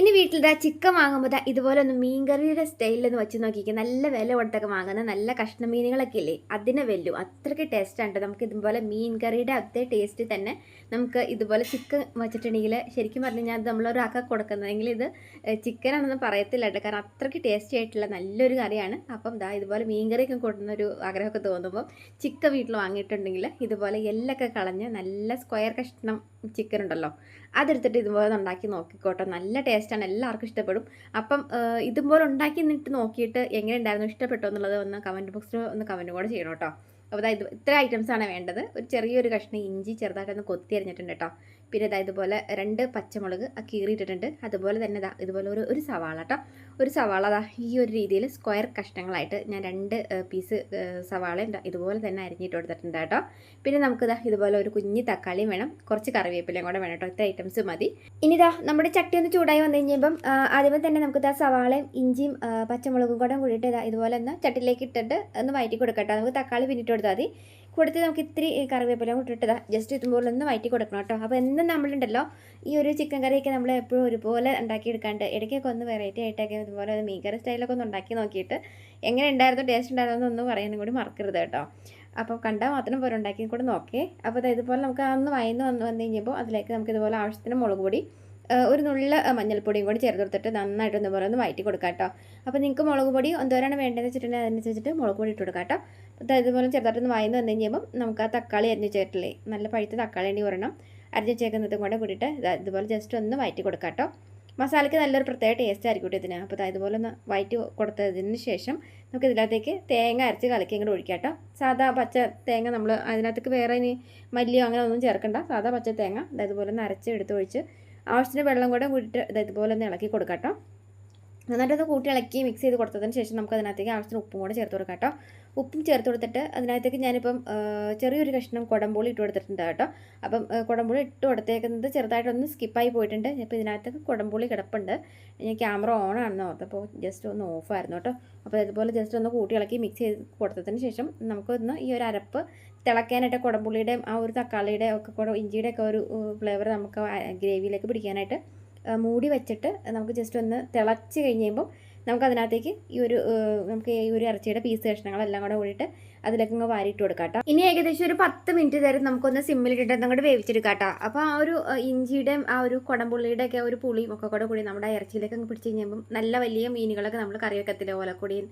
ഇനി വീട്ടിൽ ചിക്കൻ വാങ്ങുമ്പോൾ ഇതാ ഇതുപോലെ ഒന്ന് മീൻകറിയുടെ സ്റ്റൈലിൽ ഒന്ന് വെച്ച് നോക്കിക്കുക നല്ല വില കൊടുത്തൊക്കെ വാങ്ങുന്ന നല്ല കഷ്ണ മീനുകളൊക്കെ ഇല്ലേ? അതിനെ വെല്ലു. അത്രയ്ക്ക് ടേസ്റ്റാണ് നമുക്ക് ഇതുപോലെ മീൻകറിയുടെ അതേ ടേസ്റ്റ് തന്നെ നമുക്ക് ഇതുപോലെ ചിക്കൻ വെച്ചിട്ടുണ്ടെങ്കിൽ ശരിക്കും പറഞ്ഞു കഴിഞ്ഞാൽ അത് നമ്മളൊരാൾക്ക് കൊടുക്കുന്നതെങ്കിൽ ഇത് ചിക്കൻ ആണെന്ന് പറയത്തില്ല കേട്ടോ കാരണം അത്രയ്ക്ക് ടേസ്റ്റി ആയിട്ടുള്ള നല്ലൊരു കറിയാണ്. അപ്പം ദാ ഇതുപോലെ മീൻകറിയൊക്കെ കൊടുക്കുന്ന ഒരു ആഗ്രഹമൊക്കെ തോന്നുമ്പോൾ ചിക്കൻ വീട്ടിൽ വാങ്ങിയിട്ടുണ്ടെങ്കിൽ ഇതുപോലെ എല്ലൊക്കെ കളഞ്ഞ് നല്ല സ്ക്വയർ കഷ്ണം ചിക്കൻ ഉണ്ടല്ലോ. അതെടുത്തിട്ട് ഇതുപോലെ ഉണ്ടാക്കി നോക്കിക്കോട്ടെ. നല്ല ടേസ്റ്റാണ് എല്ലാവർക്കും ഇഷ്ടപ്പെടും. അപ്പം ഇതുപോലെ ഉണ്ടാക്കി നിന്നിട്ട് നോക്കിയിട്ട് എങ്ങനെ ഉണ്ടായിരുന്നു ഇഷ്ടപ്പെട്ടോ എന്നുള്ളത് ഒന്ന് കമന്റ് ബോക്സിൽ ഒന്ന് കമന്റ് കൂടെ ചെയ്യണം കേട്ടോ. അപ്പോൾ അതായത് ഇത്ര ഐറ്റംസാണ് വേണ്ടത്. ഒരു ചെറിയൊരു കഷ്ണം ഇഞ്ചി ചെറുതായിട്ടൊന്ന് കൊത്തി അരിഞ്ഞിട്ടുണ്ട് കേട്ടോ. പിന്നെ ഇതാ ഇതുപോലെ രണ്ട് പച്ചമുളക് ആ കീറിയിട്ടിട്ടുണ്ട്. അതുപോലെ തന്നെ ഇതാ ഇതുപോലെ ഒരു ഒരു സവാള കേട്ടോ ഒരു സവാള ദാ ഈ ഒരു രീതിയിൽ സ്ക്വയർ കഷ്ണങ്ങളായിട്ട് ഞാൻ രണ്ട് പീസ് സവാള ഇതാ ഇതുപോലെ തന്നെ അരിഞ്ഞിട്ട് കൊടുത്തിട്ടുണ്ട് കേട്ടോ പിന്നെ നമുക്കിതാ ഇതുപോലെ ഒരു കുഞ്ഞു തക്കാളിയും വേണം. കുറച്ച് കറിവേപ്പിലയും കൂടെ വേണം കേട്ടോ ഇത്ര ഐറ്റംസ് മതി. ഇനി ഇതാ നമ്മുടെ ചട്ടി ഒന്ന് ചൂടായി വന്നു കഴിഞ്ഞപ്പം ആദ്യമേ തന്നെ നമുക്ക് ഇതാ സവാളയും ഇഞ്ചിയും പച്ചമുളകും കൂടെ കൂടിയിട്ട് ഇതാ ഇതുപോലെ ഒന്ന് ചട്ടിയിലേക്ക് ഇട്ടിട്ട് ഒന്ന് വയറ്റി കൊടുക്കട്ടെ. നമുക്ക് തക്കാളി പിന്നിട്ട് കൊടുത്താൽ മതി. കൊടുത്ത് നമുക്ക് ഇത്തിരി കറിവേപ്പില ഇട്ടിട്ട് ജസ്റ്റ് ഇതുപോലെ ഒന്ന് വയറ്റി കൊടുക്കണം കേട്ടോ. അപ്പോൾ എന്നും നമ്മളുണ്ടല്ലോ ഈ ഒരു ചിക്കൻ കറിയൊക്കെ നമ്മൾ എപ്പോഴും ഒരുപോലെ ഉണ്ടാക്കിയെടുക്കാണ്ട് ഇടയ്ക്കൊക്കെ ഒന്ന് വെറൈറ്റി ആയിട്ടൊക്കെ ഇതുപോലെ ഒരു മീൻകറി സ്റ്റൈലൊക്കെ ഒന്ന് ഉണ്ടാക്കി നോക്കിയിട്ട് എങ്ങനെ ഉണ്ടായിരുന്നു ടേസ്റ്റ് ഉണ്ടായിരുന്നു എന്നൊന്നും പറയാനും കൂടി മറക്കരുത് കേട്ടോ. അപ്പോൾ കണ്ടാൽ മാത്രം പോലെ ഉണ്ടാക്കി കൂടെ നോക്കേ. അപ്പോൾ ദാ ഇതുപോലെ നമുക്ക് അന്ന് വയന്ന് വന്ന് വന്നു കഴിഞ്ഞപ്പോൾ അതിലേക്ക് നമുക്ക് ഇതുപോലെ ആവശ്യത്തിന് മുളക് പൊടി ഒരു നുള്ള മഞ്ഞൾപ്പൊടിയും കൂടി ചേർത്ത് കൊടുത്തിട്ട് നന്നായിട്ട് ഇതുപോലെ ഒന്ന് വയറ്റി കൊടുക്കാം കേട്ടോ. അപ്പോൾ നിങ്ങൾക്ക് മുളക് പൊടി എന്തോരാണ് വേണ്ടതെന്ന് വെച്ചിട്ടുണ്ടെങ്കിൽ അതനുസരിച്ചിട്ട് മുളക് പൊടി ഇട്ട് കൊടുക്കാം കേട്ടോ. ഇതുപോലെ ചെറുതായിട്ടൊന്ന് വായിന്ന് വന്നു കഴിഞ്ഞാൽ നമുക്ക് ആ തക്കാളി അരിഞ്ഞ് ചേർത്തില്ലേ നല്ല പഴുത്ത തക്കാളി വേണ്ടി വരണം അരിഞ്ഞ് ചേർക്കുന്നതും കൂടെ കൂടിയിട്ട് ഇതാ ഇതുപോലെ ജസ്റ്റ് ഒന്ന് വയറ്റി കൊടുക്കാം കേട്ടോ. മസാലയ്ക്ക് നല്ലൊരു പ്രത്യേക ടേസ്റ്റ് ആയിരിക്കും ഇതിന്. അപ്പോൾ ഇതുപോലെ ഒന്ന് വയറ്റി കൊടുത്തതിന് ശേഷം നമുക്ക് ഇതിനകത്തേക്ക് തേങ്ങ അരച്ച് കലക്കി ഇങ്ങോട്ട് ഒഴിക്കാം കേട്ടോ. സാധാ പച്ച തേങ്ങ നമ്മൾ അതിനകത്തേക്ക് വേറെ ഇനി മല്ലിയോ അങ്ങനെ ഒന്നും ചേർക്കണ്ട. സാധാ പച്ച തേങ്ങ ഇതുപോലെ ഒന്ന് അരച്ച് എടുത്ത് ഒഴിച്ച് ആവശ്യത്തിന് വെള്ളം കൂടെ കൂട്ടിയിട്ട് ഇതുപോലെ ഒന്ന് ഇളക്കി കൊടുക്കാം കേട്ടോ. എന്നിട്ട് അത് കൂട്ടി ഇളക്കി മിക്സ് ചെയ്ത് കൊടുത്തതിന് ശേഷം നമുക്ക് അതിനകത്തേക്ക് ആവശ്യത്തിന് ഉപ്പും കൂടെ ചേർത്ത് കൊടുക്കാം കേട്ടോ. ഉപ്പും ചേർത്ത് കൊടുത്തിട്ട് അതിനകത്തേക്ക് ഞാനിപ്പം ചെറിയൊരു കഷ്ണം കുടംപുളി ഇട്ട് കൊടുത്തിട്ടുണ്ട് കേട്ടോ. അപ്പം കുടംപുളി ഇട്ട് കൊടുത്തേക്കുന്നത് ചെറുതായിട്ടൊന്ന് സ്കിപ്പായി പോയിട്ടുണ്ട്. ഇപ്പം ഇതിനകത്തേക്ക് കുടംപുളി കിടപ്പുണ്ട്. ഞാൻ ക്യാമറ ഓൺ ആണെന്ന് ഓർത്തപ്പോൾ ജസ്റ്റ് ഒന്ന് ഓഫായിരുന്നു കേട്ടോ. അപ്പോൾ അതുപോലെ ജസ്റ്റ് ഒന്ന് കൂട്ടി ഇളക്കി മിക്സ് ചെയ്ത് കൊടുത്തതിന് ശേഷം നമുക്കൊന്ന് ഈ ഒരു അരപ്പ് തിളക്കാനായിട്ട് കുടംപുളിയുടെയും ആ ഒരു തക്കാളിയുടെ ഒക്കെ ഇഞ്ചിയുടെ ഒക്കെ ഒരു ഫ്ലേവർ നമുക്ക് ഗ്രേവിയിലേക്ക് പിടിക്കാനായിട്ട് മൂടി വെച്ചിട്ട് നമുക്ക് ജസ്റ്റ് ഒന്ന് തിളച്ച് കഴിഞ്ഞ് കഴിയുമ്പോൾ നമുക്ക് അതിനകത്തേക്ക് ഈ ഒരു നമുക്ക് ഈ ഒരു ഇറച്ചിയുടെ പീസ് കഷ്ണങ്ങളെല്ലാം കൂടെ കൂടിയിട്ട് അതിലേക്ക് അങ്ങ് വാരിയിട്ട് കൊടുക്കാം കേട്ടോ ഇനി ഏകദേശം ഒരു പത്ത് മിനിറ്റ് നേരം നമുക്കൊന്ന് സിമ്മിലിട്ടിട്ട് അങ്ങോട്ട് വേവിച്ചെടുക്കാം കേട്ടോ അപ്പോൾ ആ ഒരു ഇഞ്ചിയുടെയും ആ ഒരു കുടംപുള്ളിയുടെ ഒക്കെ ഒരു പുളിയും ഒക്കെ കൂടെ കൂടി നമ്മുടെ ഇറച്ചിയിലേക്ക് അങ്ങ് പിടിച്ച് കഴിഞ്ഞപ്പം നല്ല വലിയ മീനുകളൊക്കെ നമ്മൾ കറി വെക്കത്തില്ല? ഓലക്കൊടിയൻ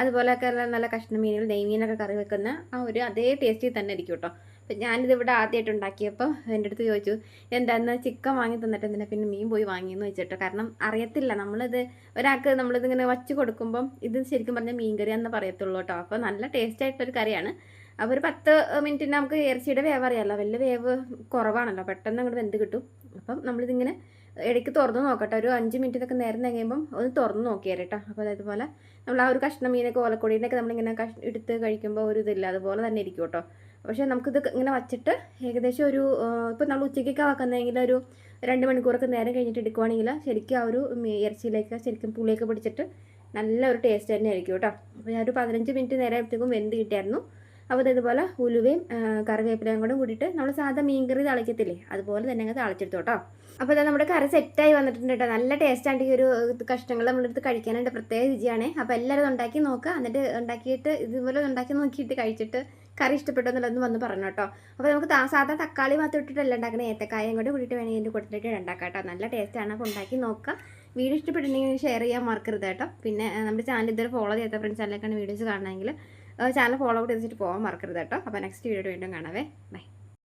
അതുപോലെയൊക്കെ ഉള്ള നല്ല കഷ്ണ മീനുകൾ നെയ്മീനൊക്കെ കറി വെക്കുന്ന ആ ഒരു അതേ ടേസ്റ്റിൽ തന്നെ ഇരിക്കും കേട്ടോ അപ്പം ഞാനിത് ഇവിടെ ആദ്യമായിട്ട് ഉണ്ടാക്കിയപ്പോൾ എന്റെ അടുത്ത് ചോദിച്ചു എന്താന്ന് ചിക്കൻ വാങ്ങി തന്നിട്ട് എന്തിനാ പിന്നെ മീൻ പോയി വാങ്ങിയെന്ന് വെച്ചിട്ടോ കാരണം അറിയത്തില്ല. നമ്മളിത് ഒരാൾക്ക് നമ്മളിതിങ്ങനെ വച്ച് കൊടുക്കുമ്പം ഇത് ശരിക്കും പറഞ്ഞാൽ മീൻ കറി എന്ന് പറയത്തുള്ളൂ കേട്ടോ അപ്പോൾ നല്ല ടേസ്റ്റ് ആയിട്ടൊരു കറിയാണ്. അപ്പോൾ ഒരു പത്ത് മിനിറ്റിന് നമുക്ക് ഇറച്ചിയുടെ വേവ് അറിയാമല്ലോ വലിയ വേവ് കുറവാണല്ലോ. പെട്ടെന്ന് അങ്ങോട്ട് വെന്ത് കിട്ടും. അപ്പം നമ്മളിതിങ്ങനെ ഇടയ്ക്ക് തുറന്ന് നോക്കട്ടെ. ഒരു അഞ്ച് മിനിറ്റ് ഇതൊക്കെ നേരം കഴിയുമ്പം ഒന്ന് തുറന്ന് നോക്കിയാൽ കേട്ടോ അപ്പോൾ അതുപോലെ നമ്മൾ ആ ഒരു കഷ്ണം മീനൊക്കെ ഓലക്കൊടിയിലൊക്കെ നമ്മളിങ്ങനെ കഷ് എടുത്ത് കഴിക്കുമ്പോൾ ഒരു ഇതില്ല. അതുപോലെ തന്നെ ഇരിക്കും കേട്ടോ പക്ഷേ നമുക്കിത് ഇങ്ങനെ വച്ചിട്ട് ഏകദേശം ഒരു ഇപ്പോൾ നമ്മൾ ഉച്ചയ്ക്കൊക്കെ വെക്കുന്നതെങ്കിൽ ഒരു രണ്ട് മണിക്കൂറൊക്കെ നേരം കഴിഞ്ഞിട്ട് എടുക്കുവാണെങ്കിൽ ശരിക്കും ആ ഒരു ഇറച്ചിയിലേക്ക് ശരിക്കും പുളിയൊക്കെ പിടിച്ചിട്ട് നല്ല ഒരു ടേസ്റ്റ് തന്നെ ആയിരിക്കും കേട്ടോ അപ്പോൾ ഞാൻ ഒരു പതിനഞ്ച് മിനിറ്റ് നേരം എടുത്തേക്കും വെന്ത് കിട്ടിയായിരുന്നു. അപ്പോൾ ഇത് ഇതുപോലെ ഉലുവയും കറിവേപ്പിലയും കൂടെ കൂടിയിട്ട് നമ്മൾ സാധാ മീൻകറി തളിക്കത്തില്ലേ അതുപോലെ തന്നെ അങ്ങ് തളിച്ചെടുത്തോട്ടോ അപ്പോൾ ഇതാ നമ്മുടെ കറി സെറ്റായി വന്നിട്ടുണ്ട് കേട്ടോ. നല്ല ടേസ്റ്റാണ് ഈ ഒരു കഷ്ണങ്ങൾ നമ്മളെടുത്ത് കഴിക്കാനായിട്ട് പ്രത്യേക രുചിയാണ്. അപ്പോൾ എല്ലാവരും ഉണ്ടാക്കി നോക്കുക എന്നിട്ട് ഉണ്ടാക്കിയിട്ട് ഇതുപോലെ ഉണ്ടാക്കി നോക്കിയിട്ട് കഴിച്ചിട്ട് കറി ഇഷ്ടപ്പെട്ടു എന്നുള്ളത് വന്ന് പറഞ്ഞു കേട്ടോ. അപ്പോൾ നമുക്ക് സാധാരണ സാധാ തക്കാളി മാത്രം ഇട്ടിട്ടല്ല ഉണ്ടാക്കുന്നത് ഏത്തക്കായും കൂടെ കൂടിയിട്ട് വേണമെങ്കിൽ ഇതിന്റെ കൊടുത്തിട്ട് ഉണ്ടാക്കാം കേട്ടോ. നല്ല ടേസ്റ്റാണ് അപ്പോൾ ഉണ്ടാക്കി നോക്കുക വീഡിയോ ഇഷ്ടപ്പെട്ടിട്ടുണ്ടെങ്കിൽ ഷെയർ ചെയ്യാൻ മറക്കരുത് കേട്ടോ. പിന്നെ നമ്മുടെ ചാനൽ ഇതുവരെ ഫോളോ ചെയ്യാത്ത ഫ്രണ്ട്സ് ചാനലിലേക്കാണ് വീഡിയോസ് കാണണമെങ്കിൽ ചാനൽ ഫോളോ ഔട്ട് ചെയ്തിട്ട് പോകാൻ മറക്കരുത് കേട്ടോ. അപ്പോൾ നെക്സ്റ്റ് വീഡിയോ വീണ്ടും കാണാവേ. ബൈ